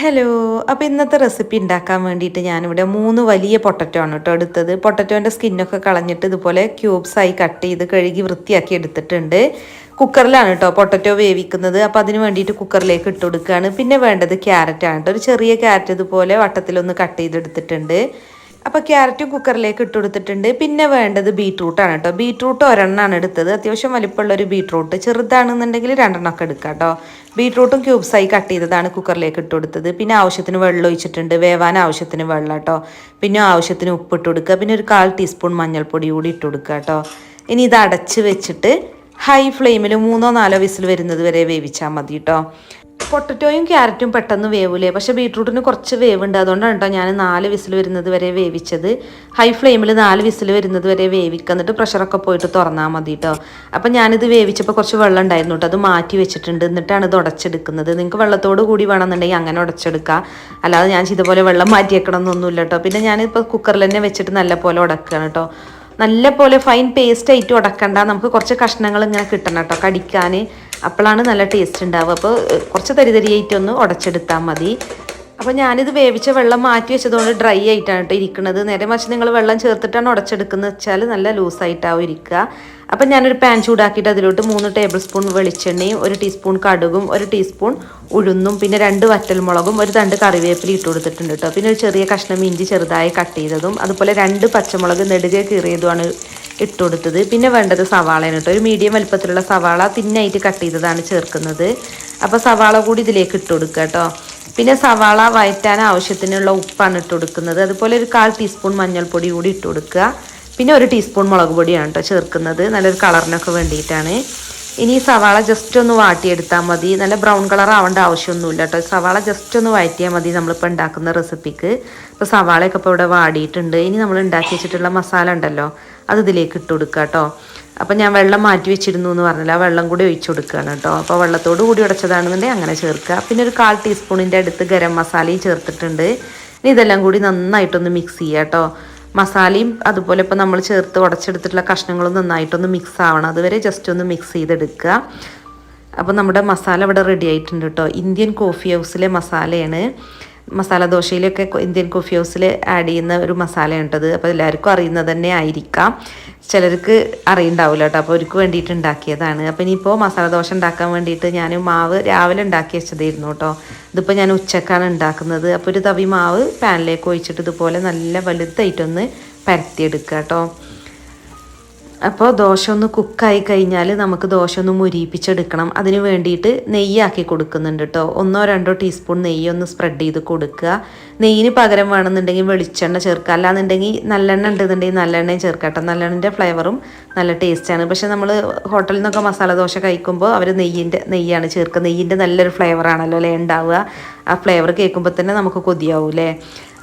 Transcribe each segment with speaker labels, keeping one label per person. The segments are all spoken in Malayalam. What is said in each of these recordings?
Speaker 1: ഹലോ അപ്പോൾ ഇന്നത്തെ റെസിപ്പി ഉണ്ടാക്കാൻ വേണ്ടിയിട്ട് ഞാനിവിടെ മൂന്ന് വലിയ പൊട്ടറ്റോ ആണ് കേട്ടോ എടുത്തത്. പൊട്ടറ്റോന്റെ സ്കിന്നൊക്കെ കളഞ്ഞിട്ട് ഇതുപോലെ ക്യൂബ്സായി കട്ട് ചെയ്ത് കഴുകി വൃത്തിയാക്കി എടുത്തിട്ടുണ്ട്. കുക്കറിലാണ് കേട്ടോ പൊട്ടറ്റോ വേവിക്കുന്നത്. അപ്പോൾ അതിന് വേണ്ടിയിട്ട് കുക്കറിലേക്ക് ഇട്ട് കൊടുക്കുകയാണ് പിന്നെ വേണ്ടത് ക്യാരറ്റാണ് കേട്ടോ ഒരു ചെറിയ ക്യാരറ്റ് ഇതുപോലെ വട്ടത്തിലൊന്ന് കട്ട് ചെയ്തെടുത്തിട്ടുണ്ട്. അപ്പോൾ ക്യാരറ്റും കുക്കറിലേക്ക് ഇട്ട് കൊടുത്തിട്ടുണ്ട്. പിന്നെ വേണ്ടത് ബീട്രൂട്ടാണ് കേട്ടോ. ബീട്രൂട്ട് ഒരെണ്ണമാണ് എടുത്തത്. അത്യാവശ്യം വലിപ്പമുള്ള ഒരു ബീട്രൂട്ട്. ചെറുതാണെന്നുണ്ടെങ്കിൽ രണ്ടെണ്ണം രണ്ടെണ്ണമൊക്കെ എടുക്കാം കേട്ടോ. ബീട്രൂട്ടും ക്യൂബ്സായി കട്ട് ചെയ്തതാണ് കുക്കറിലേക്ക് ഇട്ട് കൊടുത്തത്. പിന്നെ ആവശ്യത്തിന് വെള്ളം ഒഴിച്ചിട്ടുണ്ട്. വേവാൻ ആവശ്യത്തിന് വെള്ളം കേട്ടോ. പിന്നെ ആവശ്യത്തിന് ഉപ്പ് ഇട്ട് കൊടുക്കുക. പിന്നെ ഒരു കാൽ ടീസ്പൂൺ മഞ്ഞൾപ്പൊടി കൂടി ഇട്ട് കൊടുക്കുക കേട്ടോ. ഇനി ഇത് അടച്ച് വെച്ചിട്ട് ഹൈ ഫ്ലെയിമിൽ മൂന്നോ നാലോ വിസിൽ വരുന്നത് വരെ വേവിച്ചാൽ മതി കേട്ടോ. പൊട്ടറ്റോയും ക്യാരറ്റും പെട്ടെന്ന് വേവൂലേ. പക്ഷേ ബീട്രൂട്ടിന് കുറച്ച് വേവുണ്ട്. അതുകൊണ്ടാണ് കേട്ടോ ഞാൻ നാല് വിസിൽ വരുന്നത് വരെ വേവിച്ചത്. ഹൈ ഫ്ലെയിമിൽ നാല് വിസിൽ വരുന്നത് വരെ വേവിക്കുക. എന്നിട്ട് പ്രഷറൊക്കെ പോയിട്ട് തുറന്നാൽ മതി കേട്ടോ. അപ്പം ഞാനിത് വേവിച്ചപ്പോൾ കുറച്ച് വെള്ളം ഉണ്ടായിരുന്നു കേട്ടോ. അത് മാറ്റി വെച്ചിട്ടുണ്ട്. എന്നിട്ടാണ് ഇത് ഉടച്ചെടുക്കുന്നത്. നിങ്ങൾക്ക് വെള്ളത്തോട് കൂടി വേണമെന്നുണ്ടെങ്കിൽ അങ്ങനെ ഉടച്ചെടുക്കുക. അല്ലാതെ ഞാൻ ഇതുപോലെ വെള്ളം മാറ്റിയേക്കണം എന്നൊന്നുമില്ല കേട്ടോ. പിന്നെ ഞാനിപ്പോൾ കുക്കറിൽ തന്നെ വെച്ചിട്ട് നല്ല പോലെ ഉടക്കുകയാണ് കേട്ടോ. നല്ല പോലെ ഫൈൻ പേസ്റ്റ് ആയിട്ട് ഉടക്കണ്ട. നമുക്ക് കുറച്ച് കഷ്ണങ്ങൾ ഇങ്ങനെ കിട്ടണം കേട്ടോ. കടിക്കാൻ. അപ്പോഴാണ് നല്ല ടേസ്റ്റ് ഉണ്ടാവുക. അപ്പോൾ കുറച്ച് തരി തരിയായിട്ട് ഒന്ന് ഉടച്ചെടുത്താൽ മതി. അപ്പോൾ ഞാനിത് വേവിച്ച വെള്ളം മാറ്റി വെച്ചതുകൊണ്ട് ഡ്രൈ ആയിട്ടാണ് കേട്ടോ ഇരിക്കുന്നത് നേരെ മറിച്ച് നിങ്ങൾ വെള്ളം ചേർത്തിട്ടാണ് ഉടച്ചെടുക്കുന്നത്. വെച്ചാൽ നല്ല ലൂസായിട്ടാവും ഇരിക്കുക അപ്പം ഞാനൊരു പാൻ ചൂടാക്കിയിട്ട് അതിലോട്ട് മൂന്ന് ടേബിൾ സ്പൂൺ വെളിച്ചെണ്ണയും ഒരു ടീസ്പൂൺ കടുകും ഒരു ടീസ്പൂൺ ഉഴുന്നും പിന്നെ രണ്ട് വറ്റൽമുളകും ഒരു തണ്ട് കറിവേപ്പില ഇട്ട് കൊടുത്തിട്ടുണ്ട് കേട്ടോ പിന്നെ ഒരു ചെറിയ കഷ്ണം ഇഞ്ചി ചെറുതായി കട്ട് ചെയ്തതും അതുപോലെ രണ്ട് പച്ചമുളക് നെടുകെ കീറിയതുമാണ് ഇട്ട് കൊടുത്തത്. പിന്നെ വേണ്ടത് സവാളയാണ് കേട്ടോ ഒരു മീഡിയം വലുപ്പത്തിലുള്ള സവാള തിന്നായിട്ട് കട്ട് ചെയ്തതാണ് ചേർക്കുന്നത്. അപ്പോൾ സവാള കൂടി ഇതിലേക്ക് ഇട്ട് കൊടുക്കുക കേട്ടോ പിന്നെ സവാള വയറ്റാൻ ആവശ്യത്തിനുള്ള ഉപ്പാണ് ഇട്ട് കൊടുക്കുന്നത്. അതുപോലെ ഒരു കാൽ ടീസ്പൂൺ മഞ്ഞൾപ്പൊടി കൂടി ഇട്ട് കൊടുക്കുക. പിന്നെ ഒരു ടീസ്പൂൺ മുളക് പൊടിയാണ് കേട്ടോ ചേർക്കുന്നത്. നല്ലൊരു കളറിനൊക്കെ വേണ്ടിയിട്ടാണ്. ഇനി ഈ സവാള ജസ്റ്റ് ഒന്ന് വാട്ടിയെടുത്താൽ മതി. നല്ല ബ്രൗൺ കളർ ആവേണ്ട ആവശ്യമൊന്നുമില്ല കേട്ടോ സവാള ജസ്റ്റ് ഒന്ന് വഴറ്റിയാൽ മതി നമ്മളിപ്പോൾ ഉണ്ടാക്കുന്ന റെസിപ്പിക്ക് ഇപ്പോൾ സവാളയൊക്കെ ഇപ്പോൾ ഇവിടെ വാടിയിട്ടുണ്ട്. ഇനി നമ്മൾ ഉണ്ടാക്കി വെച്ചിട്ടുള്ള മസാല ഉണ്ടല്ലോ അത് ഇതിലേക്ക് ഇട്ട് കൊടുക്കുക കേട്ടോ അപ്പോൾ ഞാൻ വെള്ളം മാറ്റി വെച്ചിരുന്നു എന്ന് പറഞ്ഞില്ല. വെള്ളം കൂടി ഒഴിച്ചു കൊടുക്കുകയാണ് കേട്ടോ അപ്പോൾ വെള്ളത്തോട് കൂടി ഉടച്ചതാണെന്നുണ്ടെങ്കിൽ അങ്ങനെ ചേർക്കുക. പിന്നെ ഒരു കാൽ ടീസ്പൂണിന്റെ അടുത്ത് ഗരം മസാലയും ചേർത്തിട്ടുണ്ട്. ഇനി ഇതെല്ലാം കൂടി നന്നായിട്ടൊന്ന് മിക്സ് ചെയ്യുക കേട്ടോ മസാലയും അതുപോലെ ഇപ്പോൾ നമ്മൾ ചേർത്ത് ഉടച്ചെടുത്തിട്ടുള്ള കഷ്ണങ്ങളും നന്നായിട്ടൊന്ന് മിക്സ് ആവണം. അതുവരെ ജസ്റ്റ് ഒന്ന് മിക്സ് ചെയ്തെടുക്കുക. അപ്പോൾ നമ്മുടെ മസാല ഇവിടെ റെഡി ആയിട്ടുണ്ട് കേട്ടോ ഇന്ത്യൻ കോഫി ഹൗസിലെ മസാലയാണ്. മസാല ദോശയിലൊക്കെ ഇന്ത്യൻ കോഫി ഹൗസിൽ ആഡ് ചെയ്യുന്ന ഒരു കേട്ടത്. അപ്പോൾ എല്ലാവർക്കും അറിയുന്നത് തന്നെ ആയിരിക്കാം. ചിലർക്ക് അറിയുണ്ടാവില്ല കേട്ടോ. അപ്പോൾ അവർക്ക് വേണ്ടിയിട്ട് ഉണ്ടാക്കിയതാണ്. അപ്പോൾ ഇനിയിപ്പോൾ മസാല ദോശ ഉണ്ടാക്കാൻ വേണ്ടിയിട്ട് ഞാൻ മാവ് രാവിലെ ഉണ്ടാക്കി വെച്ചതായിരുന്നു കേട്ടോ. ഇതിപ്പോൾ ഞാൻ ഉച്ചക്കാണ് ഉണ്ടാക്കുന്നത്. അപ്പോൾ ഒരു തവി മാവ് പാനിലേക്ക് ഒഴിച്ചിട്ട് ഇതുപോലെ നല്ല വലുതായിട്ടൊന്ന് പരത്തിയെടുക്കുക കേട്ടോ. അപ്പോൾ ദോശ ഒന്ന് കുക്കായി കഴിഞ്ഞാൽ നമുക്ക് ദോശ ഒന്ന് മുരിയിപ്പിച്ചെടുക്കണം അതിന് വേണ്ടിയിട്ട് നെയ്യാക്കി കൊടുക്കുന്നുണ്ട് കേട്ടോ ഒന്നോ രണ്ടോ ടീസ്പൂൺ നെയ്യ് ഒന്ന് സ്പ്രെഡ് ചെയ്ത് കൊടുക്കുക. നെയ്യിന് പകരം വേണമെന്നുണ്ടെങ്കിൽ വെളിച്ചെണ്ണ ചേർക്കുക. അല്ലാന്നുണ്ടെങ്കിൽ നല്ലെണ്ണ ഉണ്ടെന്നുണ്ടെങ്കിൽ നല്ലെണ്ണയും ചേർക്കാം കേട്ടോ നല്ലെണ്ണന്റെ ഫ്ലേവറും നല്ല ടേസ്റ്റാണ് പക്ഷെ നമ്മൾ ഹോട്ടലിൽ നിന്നൊക്കെ മസാല ദോശ കഴിക്കുമ്പോൾ അവർ നെയ്യിന്റെ നെയ്യാണ് ചേർക്കുക. നെയ്യിന്റെ നല്ലൊരു ഫ്ലേവറാണല്ലോ അല്ലേ ഉണ്ടാവുക. ആ ഫ്ലേവർ കേൾക്കുമ്പോൾ തന്നെ നമുക്ക് കൊതിയാവും അല്ലേ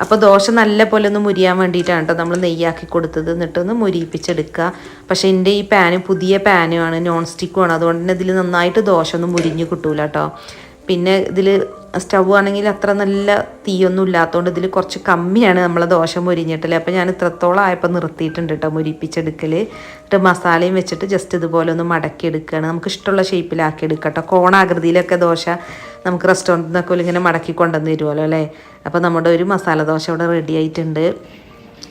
Speaker 1: അപ്പോൾ ദോശ നല്ല പോലെ ഒന്ന് മുരിയാൻ വേണ്ടിയിട്ടാണ് കേട്ടോ നമ്മൾ നെയ്യാക്കി കൊടുത്തത്. എന്നിട്ടൊന്ന് മുരിയിപ്പിച്ചെടുക്കുക പക്ഷേ എന്റെ ഈ പാന് പുതിയ പാനുമാണ് നോൺ സ്റ്റിക്കുമാണ് അതുകൊണ്ട് തന്നെ ഇതിൽ നന്നായിട്ട് ദോശ ഒന്നും മുരിഞ്ഞ് കിട്ടൂല കേട്ടോ പിന്നെ ഇതിൽ സ്റ്റവ് ആണെങ്കിൽ അത്ര നല്ല തീയൊന്നും ഇല്ലാത്തതുകൊണ്ട് ഇതിൽ കുറച്ച് കമ്മിയാണ് നമ്മൾ ദോശ മുരിഞ്ഞിട്ടില്ല അപ്പോൾ ഞാൻ ഇത്രത്തോളം ആയപ്പോൾ നിർത്തിയിട്ടുണ്ട് കേട്ടോ മുരിപ്പിച്ചെടുക്കൽ എന്നിട്ട് മസാലയും വെച്ചിട്ട് ജസ്റ്റ് ഇതുപോലെ ഒന്ന് മടക്കി എടുക്കുകയാണ് നമുക്ക് ഇഷ്ടമുള്ള ഷേപ്പിലാക്കി എടുക്കാം കേട്ടോ കോണാകൃതിയിലൊക്കെ ദോശ നമുക്ക് റെസ്റ്റോറന്റിൽ നിന്നൊക്കെ ഇങ്ങനെ മടക്കി കൊണ്ടുവന്ന് തരുമല്ലോ അല്ലേ? അപ്പോൾ നമ്മുടെ ഒരു മസാല ദോശ ഇവിടെ റെഡി ആയിട്ടുണ്ട്.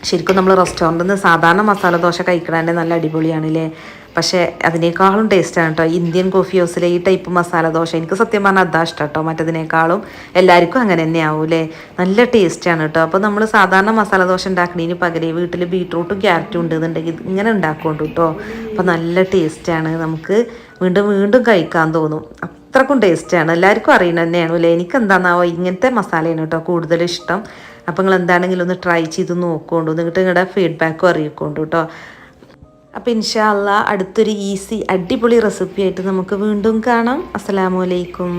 Speaker 1: ശരിക്കും നമ്മൾ റെസ്റ്റോറന്റിൽ നിന്ന് സാധാരണ മസാല ദോശ കഴിക്കണതിന്റെ നല്ല അടിപൊളിയാണ് അടിപൊളിയാണല്ലേ? പക്ഷേ അതിനേക്കാളും ടേസ്റ്റാണ് കേട്ടോ ഇന്ത്യൻ കോഫി ഹൗസിലെ ഈ ടൈപ്പ് മസാല ദോശ. എനിക്ക് സത്യം പറഞ്ഞാൽ അതാ ഇഷ്ടം കേട്ടോ മറ്റതിനേക്കാളും എല്ലാവർക്കും അങ്ങനെ തന്നെ ആവൂലേ നല്ല ടേസ്റ്റാണ് കേട്ടോ അപ്പോൾ നമ്മൾ സാധാരണ മസാല ദോശ ഉണ്ടാക്കണതിന് പകരം വീട്ടിൽ ബീട്രൂട്ടും ക്യാരറ്റും ഉണ്ടെന്നുണ്ടെങ്കിൽ ഇങ്ങനെ ഉണ്ടാക്കുകൊണ്ട് കേട്ടോ അപ്പോൾ നല്ല ടേസ്റ്റാണ് നമുക്ക് വീണ്ടും വീണ്ടും കഴിക്കാൻ തോന്നും. അത്രക്കും ടേസ്റ്റാണ് എല്ലാവർക്കും അറിയണ തന്നെയാണ് അല്ലേ എനിക്ക് എന്താണെന്നാവോ ഇങ്ങനത്തെ മസാലയാണ് കേട്ടോ കൂടുതൽ ഇഷ്ടം. അപ്പോൾ നിങ്ങൾ എന്താണെങ്കിലും ഒന്ന് ട്രൈ ചെയ്ത് നോക്കുകൊണ്ടു എന്നിട്ട് നിങ്ങളുടെ ഫീഡ്ബാക്കും അറിയിക്കൊണ്ടു കേട്ടോ അപ്പോൾ ഇൻഷാല്ല അടുത്തൊരു ഈസി അടിപൊളി റെസിപ്പി ആയിട്ട് നമുക്ക് വീണ്ടും കാണാം. അസ്സലാമലൈക്കും